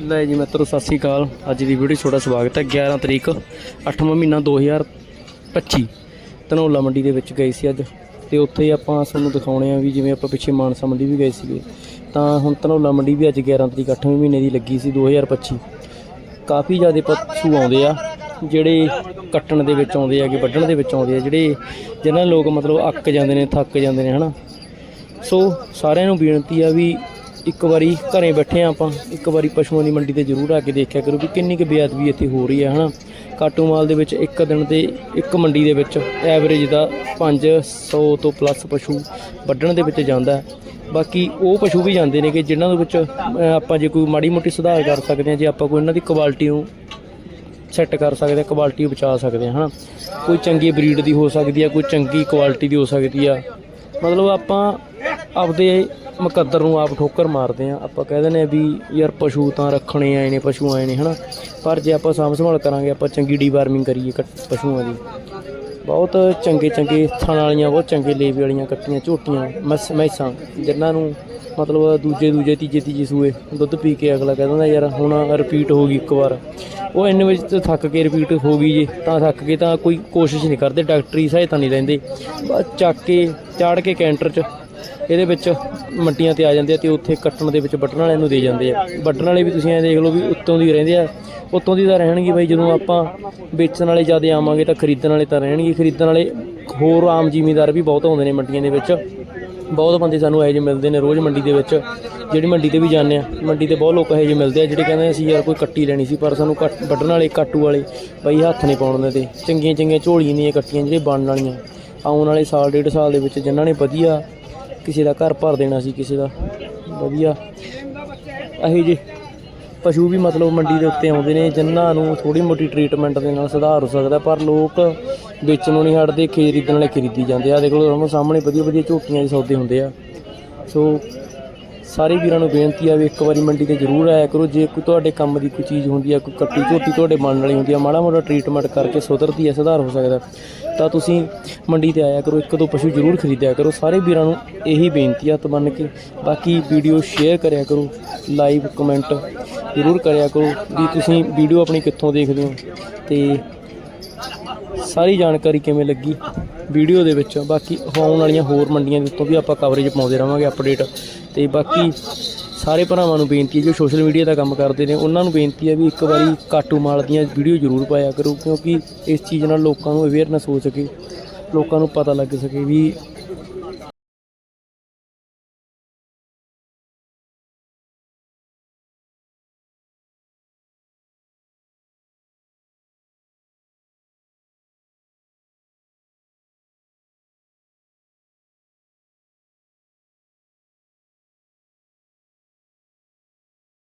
ਲੈ ਜੀ ਮਿੱਤਰੋ, ਸਤਿ ਸ੍ਰੀ ਅਕਾਲ। ਅੱਜ ਦੀ ਵੀਡੀਓ 'ਚ ਤੁਹਾਡਾ ਸਵਾਗਤ ਹੈ। 11 ਤਰੀਕ 8ਵਾਂ ਮਹੀਨਾ 2025 ਧਨੌਲਾ ਮੰਡੀ ਦੇ ਵਿੱਚ ਗਏ ਸੀ ਅੱਜ। ਤੇ ਉੱਥੇ ਆਪਾਂ ਤੁਹਾਨੂੰ ਦਿਖਾਉਣੇ ਆ ਵੀ ਜਿਵੇਂ ਆਪਾਂ ਪਿੱਛੇ ਮਾਨਸਾ ਮੰਡੀ ਵੀ ਗਏ ਸੀਗੇ। ਤਾਂ ਹੁਣ ਧਨੌਲਾ ਮੰਡੀ ਵੀ ਅੱਜ 11 ਤਰੀਕ 8ਵੇਂ ਮਹੀਨੇ ਦੀ ਲੱਗੀ ਸੀ 2025 ਕਾਫੀ ਜ਼ਿਆਦਾ ਪਸ਼ੂ ਆਉਂਦੇ ਆ, ਜਿਹੜੇ ਕੱਟਣ ਦੇ ਵਿੱਚ ਆਉਂਦੇ ਆ ਕਿ ਵੱਢਣ ਦੇ ਵਿੱਚ ਆਉਂਦੇ ਆ, ਜਿਹੜੇ ਜਿਹਨਾਂ ਲੋਕ ਮਤਲਬ ਅੱਕ ਜਾਂਦੇ ਨੇ, ਥੱਕ ਜਾਂਦੇ ਨੇ, ਹਨਾ। ਸੋ ਸਾਰਿਆਂ ਨੂੰ ਬੇਨਤੀ ਆ ਵੀ ਇੱਕ ਵਾਰੀ ਘਰੇ ਬੈਠੇ ਆ ਆਪਾਂ, ਇੱਕ ਵਾਰੀ ਪਸ਼ੂਆਂ ਦੀ ਮੰਡੀ ਤੇ ਜ਼ਰੂਰ ਆ ਕੇ ਦੇਖਿਆ ਕਰੋ ਕਿ ਕਿੰਨੀ ਕੁ ਬੇਅਦਬੀ ਇੱਥੇ ਹੋ ਰਹੀ ਹੈ, ਹਨਾ? ਕਾਟੂ ਮਾਲ ਦੇ ਵਿੱਚ ਇੱਕ ਦਿਨ ਦੇ ਇੱਕ ਮੰਡੀ ਦੇ ਵਿੱਚ ਐਵਰੇਜ ਦਾ 500 ਤੋਂ ਪਲੱਸ ਪਸ਼ੂ ਵੱਢਣ ਦੇ ਵਿੱਚ ਜਾਂਦਾ ਹੈ। ਬਾਕੀ ਉਹ ਪਸ਼ੂ ਵੀ ਜਾਂਦੇ ਨੇ ਕਿ ਜਿਨ੍ਹਾਂ ਦੇ ਵਿੱਚ ਆਪਾਂ ਜੇ ਕੋਈ ਮਾੜੀ ਮੋਟੀ ਸੁਧਾਰ ਕਰ ਸਕਦੇ ਹਾਂ, ਜੇ ਆਪਾਂ ਕੋਈ ਇਹਨਾਂ ਦੀ ਕੁਆਲਿਟੀ ਨੂੰ ਸੈੱਟ ਕਰ ਸਕਦੇ ਹਾਂ ਕੁਆਲਿਟੀ ਬਚਾ ਸਕਦੇ ਆ ਹਨਾ? ਕੋਈ ਚੰਗੀ ਬਰੀਡ ਦੀ ਹੋ ਸਕਦੀ ਆ, ਕੋਈ ਚੰਗੀ ਕੁਆਲਿਟੀ ਦੀ ਹੋ ਸਕਦੀ ਆ। ਮਤਲਬ ਆਪਾਂ ਆਪਦੇ ਮੁਕੱਦਰ ਨੂੰ ਆਪ ਠੋਕਰ ਮਾਰਦੇ ਆ ਆਪਾਂ ਕਹਿ ਦਿੰਦੇ ਆ ਵੀ ਯਾਰ ਪਸ਼ੂ ਤਾਂ ਰੱਖਣੇ ਆਏ ਨੇ, ਪਸ਼ੂ ਆਏ ਨੇ, ਹਨਾ? ਪਰ ਜੇ ਆਪਾਂ ਸਾਂਭ ਸੰਭਾਲ ਕਰਾਂਗੇ, ਆਪਾਂ ਚੰਗੀ ਡੀਵਾਰਮਿੰਗ ਕਰੀਏ ਕੱਟ- ਪਸ਼ੂਆਂ ਦੀ। ਬਹੁਤ ਚੰਗੇ ਚੰਗੇ ਥਣ ਵਾਲੀਆਂ, ਬਹੁਤ ਚੰਗੇ ਲੇਵੇ ਵਾਲੀਆਂ ਕੱਟੀਆਂ ਝੋਟੀਆਂ, ਮੱਸ, ਮੈਸਾਂ, ਜਿਨ੍ਹਾਂ ਨੂੰ ਮਤਲਬ ਦੂਜੇ ਦੂਜੇ ਤੀਜੇ ਤੀਜੇ ਸੂਏ ਦੁੱਧ ਪੀ ਕੇ ਅਗਲਾ ਕਹਿ ਦਿੰਦਾ ਯਾਰ ਹੁਣ ਰਿਪੀਟ ਹੋ ਗਈ ਇੱਕ ਵਾਰ। ਉਹ ਇੰਨੇ ਵਿੱਚ ਤਾਂ ਥੱਕ ਕੇ ਰਿਪੀਟ ਹੋ ਗਈ ਜੇ, ਤਾਂ ਥੱਕ ਕੇ ਤਾਂ ਕੋਈ ਕੋਸ਼ਿਸ਼ ਨਹੀਂ ਕਰਦੇ, ਡਾਕਟਰੀ ਸਹਾਇਤਾ ਨਹੀਂ ਲੈਂਦੇ। ਬਸ ਚੱਕ ਕੇ, ਚਾੜ ਕੇ ਕੈਂਟਰ 'ਚ ਇਹਦੇ ਵਿੱਚ ਮੰਡੀਆਂ ਤੇ ਆ ਜਾਂਦੇ ਆ ਤੇ ਉੱਥੇ ਕੱਟਣ ਦੇ ਵਿੱਚ ਵੱਢਣ ਵਾਲਿਆਂ ਨੂੰ ਦੇ ਜਾਂਦੇ ਆ। ਵੱਢਣ ਵਾਲੇ ਵੀ ਤੁਸੀਂ ਐ ਦੇਖ ਲਓ ਵੀ ਉੱਤੋਂ ਦੀ ਰਹਿੰਦੇ ਆ, ਉੱਤੋਂ ਦੀ ਤਾਂ ਰਹਿਣਗੇ ਬਾਈ, ਜਦੋਂ ਆਪਾਂ ਵੇਚਣ ਵਾਲੇ ਜ਼ਿਆਦਾ ਆਵਾਂਗੇ ਤਾਂ ਖਰੀਦਣ ਵਾਲੇ ਤਾਂ ਰਹਿਣਗੇ, ਖਰੀਦਣ ਵਾਲੇ ਹੋਰ ਆਮ ਜ਼ਿਮੀਦਾਰ ਵੀ ਬਹੁਤ ਆਉਂਦੇ ਨੇ ਮੰਡੀਆਂ ਦੇ ਵਿੱਚ। ਬਹੁਤ ਬੰਦੇ ਸਾਨੂੰ ਇਹੋ ਜਿਹੇ ਮਿਲਦੇ ਨੇ ਰੋਜ਼ ਮੰਡੀ ਦੇ ਵਿੱਚ, ਜਿਹੜੀ ਮੰਡੀ ਤੇ ਵੀ ਜਾਂਦੇ ਆ ਮੰਡੀ ਤੇ ਬਹੁਤ ਲੋਕ ਇਹੋ ਜਿਹੇ ਮਿਲਦੇ ਆ ਜਿਹੜੇ ਕਹਿੰਦੇ ਅਸੀਂ ਯਾਰ ਕੋਈ ਕੱਟੀ ਲੈਣੀ ਸੀ, ਪਰ ਸਾਨੂੰ ਕੱਟ, ਵੱਢਣ ਵਾਲੇ ਕਾਟੂ ਵਾਲੇ ਬਈ ਹੱਥ ਨਹੀਂ ਪਾਉਣ ਦਿੰਦੇ ਚੰਗੀਆਂ ਚੰਗੀਆਂ ਝੋਲੀਆਂ ਦੀਆਂ ਕੱਟੀਆਂ ਜਿਹੜੇ ਬਣਨ ਵਾਲੀਆਂ। ਆਉਣ ਵਾਲੇ ਸਾਲ, ਡੇਢ ਸਾਲ ਦੇ ਵਿੱਚ ਜਿਨ੍ਹਾਂ ਨੇ ਵਧੀਆ ਕਿਸੇ ਦਾ ਘਰ ਭਰ ਦੇਣਾ ਸੀ, ਕਿਸੇ ਦਾ ਵਧੀਆ। ਇਹੋ ਜਿਹੇ ਪਸ਼ੂ ਵੀ ਮਤਲਬ ਮੰਡੀ ਦੇ ਉੱਤੇ ਆਉਂਦੇ ਨੇ, ਜਿਨ੍ਹਾਂ ਨੂੰ ਥੋੜੀ ਮੋਟੀ ਟ੍ਰੀਟਮੈਂਟ ਦੇ ਨਾਲ ਸੁਧਾਰ ਹੋ ਸਕਦਾ, ਪਰ ਲੋਕ ਵੇਚਣ ਨੂੰ ਨਹੀਂ ਹਟਦੇ, ਖਰੀਦਣ ਵਾਲੇ ਖਰੀਦੀ ਜਾਂਦੇ ਆ। ਦੇਖ ਲਓ ਤੁਹਾਨੂੰ ਸਾਹਮਣੇ ਵਧੀਆ ਵਧੀਆ ਝੋਟੀਆਂ ਦੇ ਸੌਦੇ ਹੁੰਦੇ ਆ। ਸੋ ਸਾਰੇ ਵੀਰਾਂ ਨੂੰ ਬੇਨਤੀ ਆ ਵੀ ਇੱਕ ਵਾਰੀ ਮੰਡੀ ਤੇ ਜ਼ਰੂਰ ਆਇਆ ਕਰੋ। ਜੇ ਕੋਈ ਤੁਹਾਡੇ ਕੰਮ ਦੀ ਕੋਈ ਚੀਜ਼ ਹੁੰਦੀ ਆ, ਕੋਈ ਕੱਟੀ ਝੋਟੀ ਤੁਹਾਡੇ ਮਨ ਵਾਲੀ ਹੁੰਦੀ ਆ, ਮਾੜਾ ਮੋਟਾ ਟ੍ਰੀਟਮੈਂਟ ਕਰਕੇ ਸੁਧਰਦੀ ਆ, ਸੁਧਾਰ ਹੋ ਸਕਦਾ। ਤਾਂ ਤੁਸੀਂ ਮੰਡੀ ਤੇ ਆਇਆ ਕਰੋ, ਇੱਕ ਦੋ ਪਸ਼ੂ ਜ਼ਰੂਰ ਖਰੀਦਿਆ ਕਰੋ। ਸਾਰੇ ਵੀਰਾਂ ਨੂੰ ਇਹੀ ਬੇਨਤੀ ਆ ਤਮੰਨ ਕੇ। ਬਾਕੀ ਵੀਡੀਓ ਸ਼ੇਅਰ ਕਰਿਆ ਕਰੋ ਲਾਈਵ ਕਮੈਂਟ ਜ਼ਰੂਰ ਕਰਿਆ ਕਰੋ ਵੀ ਤੁਸੀਂ ਵੀਡੀਓ ਆਪਣੀ ਕਿੱਥੋਂ ਦੇਖਦੇ ਹੋ ਤੇ ਸਾਰੀ ਜਾਣਕਾਰੀ ਕਿਵੇਂ ਲੱਗੀ ਵੀਡੀਓ ਦੇ ਵਿੱਚ। ਬਾਕੀ ਆਉਣ ਵਾਲੀਆਂ ਹੋਰ ਮੰਡੀਆਂ ਦੇ ਉੱਤੋਂ ਵੀ ਆਪਾਂ ਕਵਰੇਜ ਪਾਉਂਦੇ ਰਵਾਂਗੇ ਅਪਡੇਟ ਤੇ ਬਾਕੀ ਸਾਰੇ ਭਰਾਵਾਂ ਨੂੰ ਬੇਨਤੀ ਹੈ, ਜੋ ਸੋਸ਼ਲ ਮੀਡੀਆ ਦਾ ਕੰਮ ਕਰਦੇ ਨੇ, ਉਹਨਾਂ ਨੂੰ ਬੇਨਤੀ ਹੈ ਵੀ ਇੱਕ ਵਾਰੀ ਕਾਟੂ ਮਾਲ ਦੀਆਂ ਵੀਡੀਓ ਜ਼ਰੂਰ ਪਾਇਆ ਕਰੋ, ਕਿਉਂਕਿ ਇਸ ਚੀਜ਼ ਨਾਲ ਲੋਕਾਂ ਨੂੰ ਅਵੇਅਰਨੈਸ ਹੋ ਸਕੇ, ਲੋਕਾਂ ਨੂੰ ਪਤਾ ਲੱਗ ਸਕੇ ਵੀ